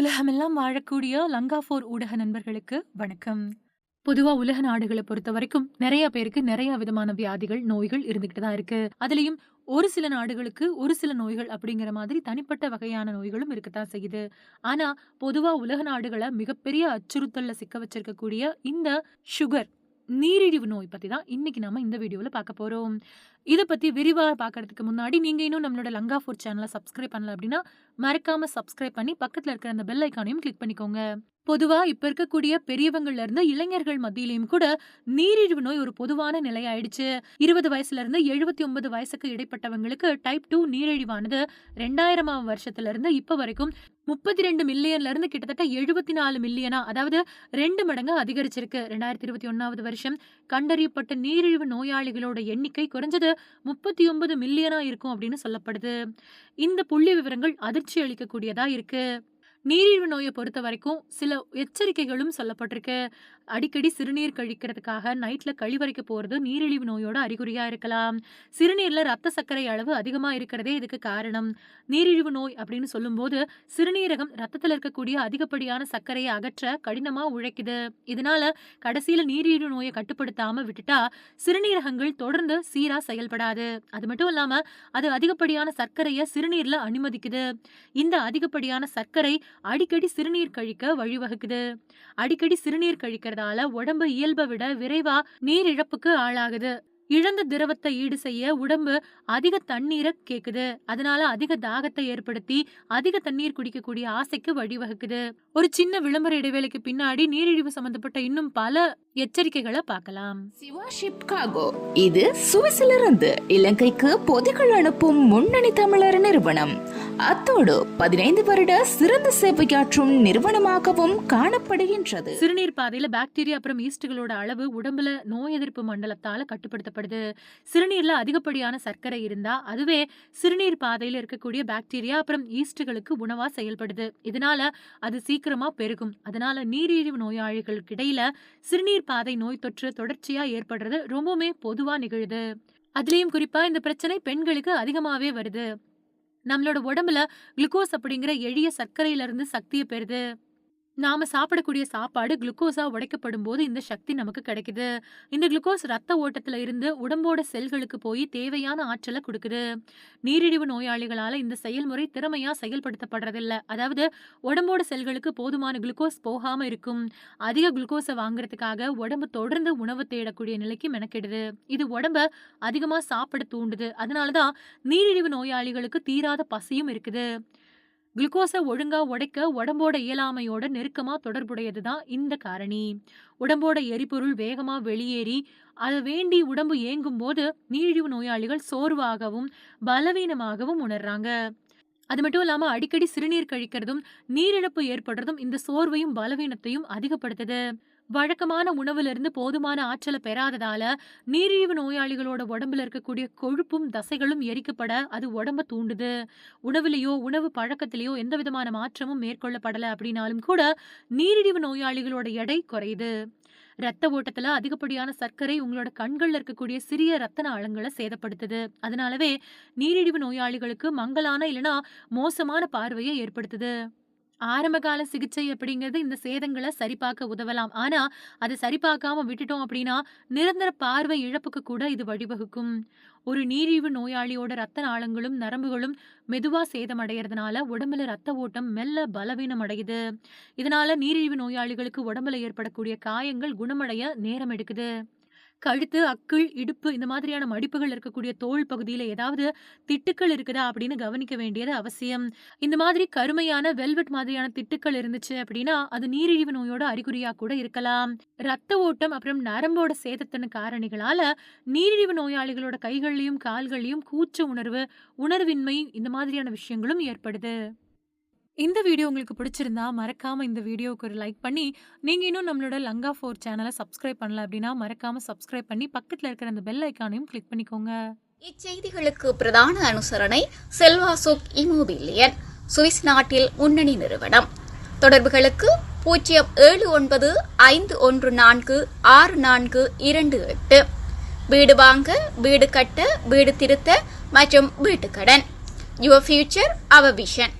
உலகமெல்லாம் வாழக்கூடிய லங்காஃபோர் ஊடக நண்பர்களுக்கு வணக்கம். பொதுவா உலக நாடுகளை பொறுத்த வரைக்கும் நிறைய பேருக்கு நிறைய விதமான வியாதிகள் நோய்கள் இருந்துகிட்டு தான் இருக்கு. அதுலயும் ஒரு சில நாடுகளுக்கு ஒரு சில நோய்கள் அப்படிங்கிற மாதிரி தனிப்பட்ட வகையான நோய்களும் இருக்கத்தான் செய்யுது. ஆனா பொதுவா உலக நாடுகளை மிகப்பெரிய அச்சுறுத்தல்ல சிக்க வச்சிருக்கக்கூடிய இந்த சுகர் நீரிழிவு நோய் பத்தி தான் இன்னைக்கு நாம இந்த வீடியோல பார்க்க போறோம். இதை பத்தி விரிவா பார்க்கறதுக்கு முன்னாடி நீங்க இன்னும் நம்மளோட லங்கா ஃபுட் சேனலை சப்ஸ்கிரைப் பண்ணல அப்படின்னா மறக்காம சப்ஸ்கிரைப் பண்ணி பக்கத்துல இருக்கிற அந்த பெல் ஐக்கானையும் கிளிக் பண்ணிக்கோங்க. பொதுவா இப்ப இருக்கக்கூடிய பெரியவங்கள்ல இருந்து இளைஞர்கள் மத்தியிலையும் கூட நீரிழிவு நோய் ஒரு பொதுவான நிலை ஆயிடுச்சு. இருபது வயசுல இருந்து எழுபத்தி ஒன்பது வயசுக்கு இடைப்பட்டவங்களுக்கு டைப் டூ நீரிழிவானது ரெண்டாயிரமாம் வருஷத்துல இருந்து இப்போ வரைக்கும் முப்பத்தி ரெண்டு மில்லியன்ல இருந்து கிட்டத்தட்ட எழுபத்தி நாலு மில்லியனா அதாவது ரெண்டு மடங்கு அதிகரிச்சிருக்கு. ரெண்டாயிரத்தி இருபத்தி ஒன்னாவது வருஷம் கண்டறியப்பட்ட நீரிழிவு நோயாளிகளோட எண்ணிக்கை குறைஞ்சது முப்பத்தி ஒன்பது மில்லியனா இருக்கும் அப்படின்னு சொல்லப்படுது. இந்த புள்ளி விவரங்கள் அதிர்ச்சி அளிக்கக்கூடியதா இருக்கு. நீரிழிவு நோயை பொறுத்த வரைக்கும் சில எச்சரிக்கைகளும் சொல்லப்பட்டிருக்கு. அடிக்கடி சிறுநீர் கழிக்கிறதுக்காக நைட்ல கழிவறைக்கு போறது நீரிழிவு நோயோட அறிகுறியா இருக்கலாம். சிறுநீர்ல ரத்த சர்க்கரை அளவு அதிகமா இருக்கிறதே இதுக்கு காரணம். நீரிழிவு நோய் அப்படின்னு சொல்லும்போது சிறுநீரகம் ரத்தத்தில் இருக்கக்கூடிய அதிகப்படியான சர்க்கரையை அகற்ற கடினமா உழைக்குது. இதனால கடைசியில நீரிழிவு நோயை கட்டுப்படுத்தாம விட்டுட்டா சிறுநீரகங்கள் தொடர்ந்து சீரா செயல்படாது. அது மட்டும் இல்லாம அது அதிகப்படியான சர்க்கரையை சிறுநீர்ல அனுமதிக்குது. இந்த அதிகப்படியான சர்க்கரை அடிக்கடி சிறுநீர் கழிக்க வழிவகுக்குது. அடிக்கடி சிறுநீர் கழிக்கிறதால உடம்பு இயல்பை விட விரைவா நீர் இழப்புக்கு ஆளாகுது. இழந்த திரவத்தை ஈடு செய்ய உடம்பு அதிக தண்ணீரை கேக்குது. அதனால அதிக தாகத்தை ஏற்படுத்தி அதிக தண்ணீர் குடிக்கக்கூடிய ஆசைக்கு வழிவகுக்குது. ஒரு சின்ன விளம்பர இடைவேளைக்கு பின்னாடி நீரிழிவு சம்பந்தப்பட்ட இன்னும் பல எச்சரிக்கைகளை பார்க்கலாம். சிவா ஷிப்காகோ இது சுவிஸிலிருந்து இலங்கைக்கு பொதிகள் அனுப்பும் முன்னணி தமிழர் நிறுவனம். அத்தோடு பதினைந்து வருட சிறந்த சேவையாற்றும் நிறுவனமாகவும் காணப்படுகின்றது. சிறுநீர் பாதையில பாக்டீரியா அப்புறம் ஈஸ்டுகளோட அளவு உடம்புல நோய் எதிர்ப்பு மண்டலத்தால கட்டுப்படுத்தப்படுது. சிறுநீர்ல அதிகப்படியான சர்க்கரை இருந்தா அதுவே சிறுநீர் பாதையில இருக்கக்கூடிய பாக்டீரியா அப்புறம் ஈஸ்டுகளுக்கு உணவா செயல்படுது. இதனால அது சீக்கிரமா பெருகும். அதனால நீரிழிவு நோயாளிகளுக்கு இடையில சிறுநீர் பாதை நோய் தொற்று தொடர்ச்சியா ஏற்படுறது ரொம்பவுமே பொதுவா நிகழுது. அதுலயும் குறிப்பா இந்த பிரச்சனை பெண்களுக்கு அதிகமாவே வருது. நம்மளோட உடம்புல குளுக்கோஸ் அப்படிங்கிற எளிய சர்க்கரையில இருந்து சக்தியை பெறுது. நாம சாப்பிடக்கூடிய சாப்பாடு குளுக்கோஸா உடைக்கப்படும் போது இந்த சக்தி நமக்கு கிடைக்குது. இந்த குளுக்கோஸ் ரத்த ஓட்டத்துல இருந்து உடம்போட செல்களுக்கு போய் தேவையான ஆற்றலை கொடுக்குது. நீரிழிவு நோயாளிகளால இந்த செயல்முறை திறமையா செயல்படுத்தப்படுறதில்ல. அதாவது உடம்போட செல்களுக்கு போதுமான குளுக்கோஸ் போகாம இருக்கும். அதிக குளுக்கோஸை வாங்குறதுக்காக உடம்பு தொடர்ந்து உணவு தேடக்கூடிய நிலைக்கு மெனக்கெடுது. இது உடம்ப அதிகமா சாப்பிட தூண்டுது. அதனாலதான் நீரிழிவு நோயாளிகளுக்கு தீராத பசியும் இருக்குது. குளுக்கோஸை ஒழுங்கா உடைக்க உடம்போட இயலாமையோட நெருக்கமா தொடர்புடையது தான் இந்த காரணி. உடம்போட எரிபொருள் வேகமா வெளியேறி அதை வேண்டி உடம்பு ஏங்கும் போது நீரிழிவு நோயாளிகள் சோர்வாகவும் பலவீனமாகவும் உணர்றாங்க. அது மட்டும் இல்லாமல் அடிக்கடி சிறுநீர் கழிக்கிறதும் நீரிழப்பு ஏற்படுறதும் இந்த சோர்வையும் பலவீனத்தையும் அதிகப்படுத்துது. வழக்கமான உணவிலிருந்து போதுமான ஆற்றலை பெறாததால நீரிழிவு நோயாளிகளோட உடம்புல இருக்கக்கூடிய கொழுப்பும் தசைகளும் எரிக்கப்பட அது உடம்ப தூண்டுது. உணவிலேயோ உணவு பழக்கத்திலேயோ எந்த விதமான மாற்றமும் மேற்கொள்ளப்படலை அப்படின்னாலும் கூட நீரிழிவு நோயாளிகளோட எடை குறையுது. ரத்த ஓட்டத்துல அதிகப்படியான சர்க்கரை உங்களோட கண்கள்ல இருக்கக்கூடிய சிறிய ரத்த நாளங்களை சேதப்படுத்துது. அதனாலவே நீரிழிவு நோயாளிகளுக்கு மங்கலான இல்லைன்னா மோசமான பார்வையை ஏற்படுத்துது. ஆரம்பகால சிகிச்சை அப்படிங்கிறது இந்த சேதங்களை சரிபார்க்க உதவலாம். ஆனா அதை சரிபார்க்காம விட்டுட்டோம் அப்படின்னா நிரந்தர பார்வை இழப்புக்கு கூட இது வழிவகுக்கும். ஒரு நீரிழிவு நோயாளியோட ரத்த நாளங்களும் நரம்புகளும் மெதுவா சேதமடைகிறதுனால உடம்புல ரத்த ஓட்டம் மெல்ல பலவீனம் அடையுது இதனால நீரிழிவு நோயாளிகளுக்கு உடம்புல ஏற்படக்கூடிய காயங்கள் குணமடைய நேரம் எடுக்குது. கழுத்து அக்குள் இடுப்பு இந்த மாதிரியான மடிப்புகள் இருக்கக்கூடிய தோல் பகுதியில ஏதாவது திட்டுக்கள் இருக்குதா அப்படின்னு கவனிக்க வேண்டியது அவசியம். இந்த மாதிரி கருமையான வெல்வெட் மாதிரியான திட்டுக்கள் இருந்துச்சு அப்படின்னா அது நீரிழிவு நோயோட அறிகுறியா கூட இருக்கலாம். ரத்த ஓட்டம் அப்புறம் நரம்போட சேதத்தின காரணிகளால நீரிழிவு நோயாளிகளோட கைகள்லயும் கால்கள்லயும் கூச்ச உணர்வு உணர்வின்மை இந்த மாதிரியான விஷயங்களும் ஏற்படுது. இந்த வீடியோ உங்களுக்கு பிடிச்சிருந்தா மறக்காமல் இந்த வீடியோவுக்கு ஒரு லைக் பண்ணி நீங்கள் இன்னும் நம்மளோட லங்கா ஃபோர் சேனலை சப்ஸ்கிரைப் பண்ணல அப்படின்னா மறக்காமல் சப்ஸ்கிரைப் பண்ணி பக்கத்தில் இருக்கிற அந்த பெல் ஐக்கானையும் கிளிக் பண்ணிக்கோங்க. இச்செய்திகளுக்கு பிரதான அனுசரணை செல்வா சுக் இமோபிலியன் சுவிஸ் நாட்டில் முன்னணி நிறுவனம். தொடர்புகளுக்கு பூஜ்ஜியம் ஏழு ஒன்பது ஐந்து ஒன்று நான்கு ஆறு நான்கு இரண்டு எட்டு. வீடு வாங்க வீடு கட்ட வீடு திருத்த மற்றும் வீட்டுக்கடன். Your future our vision